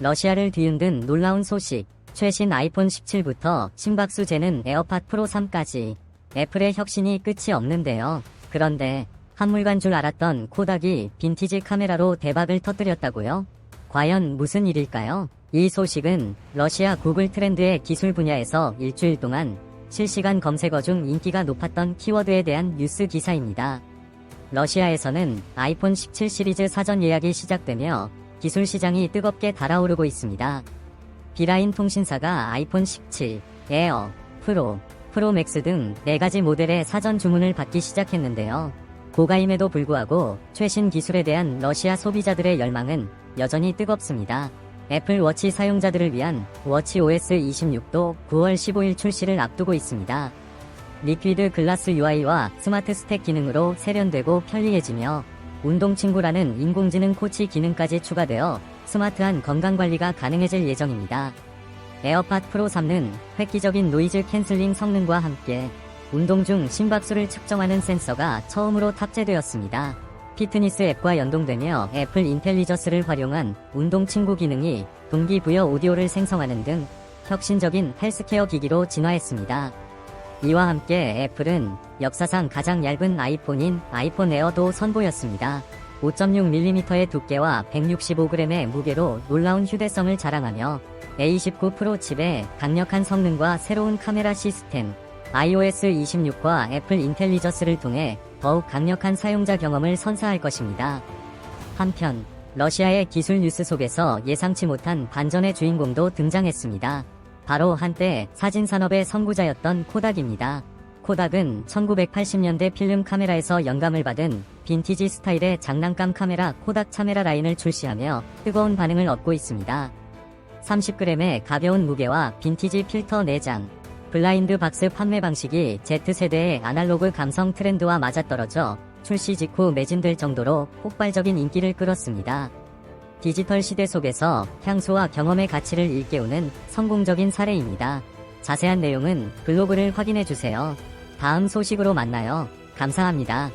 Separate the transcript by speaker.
Speaker 1: 러시아를 뒤흔든 놀라운 소식. 최신 아이폰 17부터 심박수 재는 에어팟 프로 3까지 애플의 혁신이 끝이 없는데요. 그런데 한물간 줄 알았던 코닥이 빈티지 카메라로 대박을 터뜨렸다고요? 과연 무슨 일일까요? 이 소식은 러시아 구글 트렌드의 기술 분야에서 일주일 동안 실시간 검색어 중 인기가 높았던 키워드에 대한 뉴스 기사입니다. 러시아에서는 아이폰 17 시리즈 사전 예약이 시작되며 기술 시장이 뜨겁게 달아오르고 있습니다. 비라인 통신사가 아이폰 17, 에어, 프로, 프로맥스 등 4가지 모델의 사전 주문을 받기 시작했는데요. 고가임에도 불구하고 최신 기술에 대한 러시아 소비자들의 열망은 여전히 뜨겁습니다. 애플 워치 사용자들을 위한 워치 OS 26도 9월 15일 출시를 앞두고 있습니다. 리퀴드 글라스 UI와 스마트 스택 기능으로 세련되고 편리해지며 운동 친구라는 인공지능 코치 기능까지 추가되어 스마트한 건강 관리가 가능해질 예정입니다. 에어팟 프로 3는 획기적인 노이즈 캔슬링 성능과 함께 운동 중 심박수를 측정하는 센서가 처음으로 탑재되었습니다. 피트니스 앱과 연동되며 애플 인텔리저스를 활용한 운동 친구 기능이 동기부여 오디오를 생성하는 등 혁신적인 헬스케어 기기로 진화했습니다. 이와 함께 애플은 역사상 가장 얇은 아이폰인 아이폰 에어도 선보였습니다. 5.6mm의 두께와 165g의 무게로 놀라운 휴대성을 자랑하며 A29 프로 칩의 강력한 성능과 새로운 카메라 시스템, iOS 26과 애플 인텔리저스를 통해 더욱 강력한 사용자 경험을 선사할 것입니다. 한편 러시아의 기술 뉴스 속에서 예상치 못한 반전의 주인공도 등장했습니다. 바로 한때 사진 산업의 선구자였던 코닥입니다. 코닥은 1980년대 필름 카메라에서 영감을 받은 빈티지 스타일의 장난감 카메라 코닥 카메라 라인을 출시하며 뜨거운 반응을 얻고 있습니다. 30g의 가벼운 무게와 빈티지 필터 4장, 블라인드 박스 판매 방식이 Z세대의 아날로그 감성 트렌드와 맞아떨어져 출시 직후 매진될 정도로 폭발적인 인기를 끌었습니다. 디지털 시대 속에서 향수와 경험의 가치를 일깨우는 성공적인 사례입니다. 자세한 내용은 블로그를 확인해 주세요. 다음 소식으로 만나요. 감사합니다.